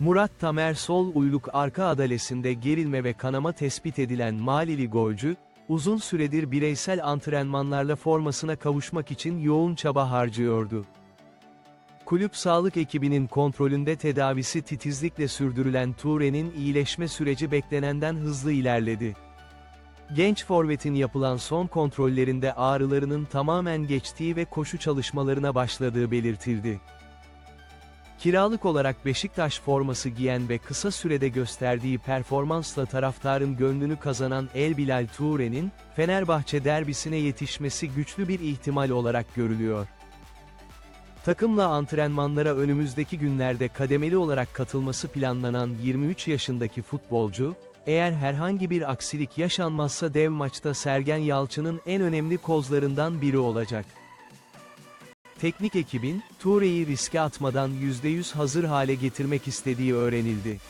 Murat Tamer sol uyluk arka adalesinde gerilme ve kanama tespit edilen Malili golcü, uzun süredir bireysel antrenmanlarla formasına kavuşmak için yoğun çaba harcıyordu. Kulüp sağlık ekibinin kontrolünde tedavisi titizlikle sürdürülen Toure'nin iyileşme süreci beklenenden hızlı ilerledi. Genç forvetin yapılan son kontrollerinde ağrılarının tamamen geçtiği ve koşu çalışmalarına başladığı belirtildi. Kiralık olarak Beşiktaş forması giyen ve kısa sürede gösterdiği performansla taraftarın gönlünü kazanan El Bilal Toure'nin, Fenerbahçe derbisine yetişmesi güçlü bir ihtimal olarak görülüyor. Takımla antrenmanlara önümüzdeki günlerde kademeli olarak katılması planlanan 23 yaşındaki futbolcu, eğer herhangi bir aksilik yaşanmazsa dev maçta Sergen Yalçın'ın en önemli kozlarından biri olacak. Teknik ekibin, Toure'yi riske atmadan %100 hazır hale getirmek istediği öğrenildi.